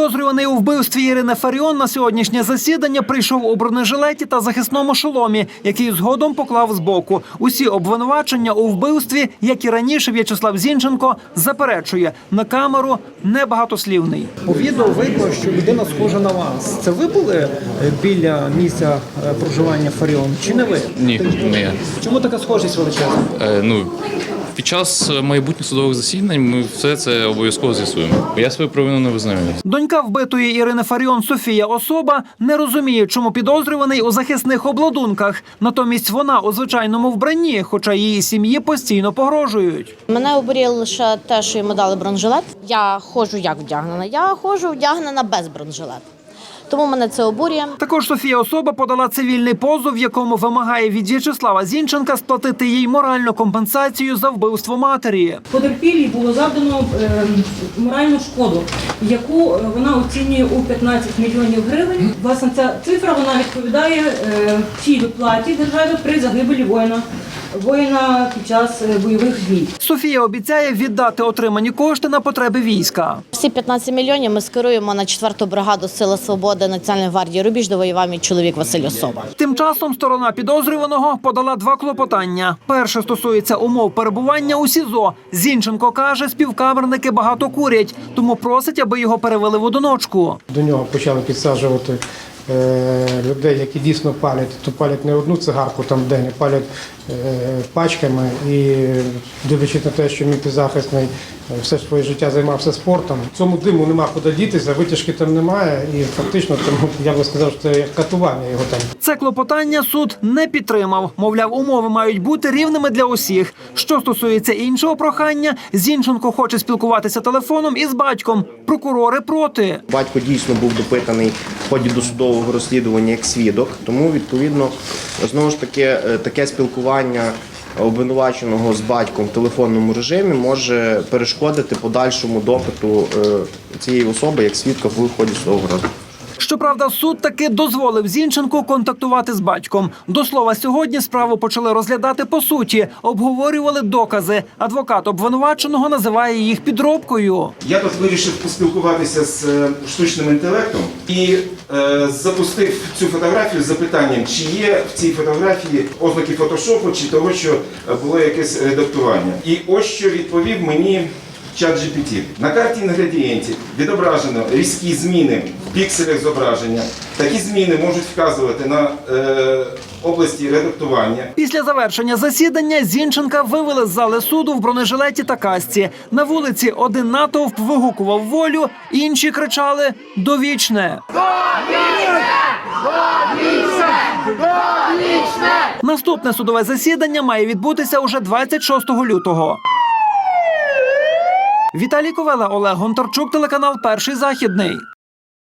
Підозрюваний у вбивстві Ірини Фаріон на сьогоднішнє засідання прийшов у бронежилеті та захисному шоломі, який згодом поклав збоку. Усі обвинувачення у вбивстві, як і раніше, В'ячеслав Зінченко заперечує на камеру небагатослівний. У відео видно, що людина схожа на вас. Це ви були е, біля місця е, проживання Фаріон? Чи не ви? Ні, не я. Чому така схожість величезна? Е, ну, під час майбутніх судових засідань ми все це обов'язково з'ясуємо. Я свою провину не визнаю. Донька вбитої Ірини Фаріон Софія Особа не розуміє, чому підозрюваний у захисних обладунках. Натомість вона у звичайному вбранні, хоча її сім'ї постійно погрожують. Мене обуріло лише те, що йому дали бронежилет. Я ходжу як вдягнена. Я ходжу вдягнена без бронежилету. Тому мене це обурює. Також Софія Особа подала цивільний позов, в якому вимагає від В'ячеслава Зінченка сплатити їй моральну компенсацію за вбивство матері. Потерпілій було завдано е, моральну шкоду, яку е, вона оцінює у 15 мільйонів гривень. Власне, ця цифра вона відповідає е, цій виплаті держави при загибелі воїна, воїна під час е, бойових дій. Софія обіцяє віддати отримані кошти на потреби війська. Всі 15 мільйонів ми скеруємо на 4-ту бригаду Сили Свободи Національної гвардії Рубіж, де воював мій чоловік Василь Особа. Тим часом сторона підозрюваного подала два клопотання. Перше стосується умов перебування у СІЗО. Зінченко каже, співкамерники багато курять, тому просить, аби його перевели в одиночку. До нього почали підсаджувати людей, які дійсно палять, то палять не одну цигарку там в день, а палять е, пачками. І дивлячись на те, що мій підзахисний е, все своє життя займався спортом, цьому диму нема куди дітися, витяжки там немає, і фактично тому я би сказав, що це як катування його там. Це клопотання суд не підтримав. Мовляв, умови мають бути рівними для усіх. Що стосується іншого прохання, Зінченко хоче спілкуватися телефоном із батьком. Прокурори проти. Батько дійсно був допитаний в ході досудового розслідування як свідок, тому відповідно знову ж таки е, таке спілкування обвинуваченого з батьком в телефонному режимі може перешкодити подальшому допиту е, цієї особи як свідка в ході судового розгляду. Щоправда, суд таки дозволив Зінченку контактувати з батьком. До слова, сьогодні справу почали розглядати по суті, обговорювали докази. Адвокат обвинуваченого називає їх підробкою. Я тут вирішив поспілкуватися з е, штучним інтелектом і е, запустив цю фотографію з запитанням, чи є в цій фотографії ознаки фотошопу, чи того, що е, було якесь редактування. І ось що відповів мені чат GPT. На карті інгредієнтів відображено різкі зміни в пікселях зображення. Такі зміни можуть вказувати на е, області редактування. Після завершення засідання Зінченка вивели з зали суду в бронежилеті та касці. На вулиці один натовп вигукував волю, інші кричали Довічне! Наступне судове засідання має відбутися уже 26 лютого. Віталій Ковела, Олег Гонтарчук, телеканал Перший західний.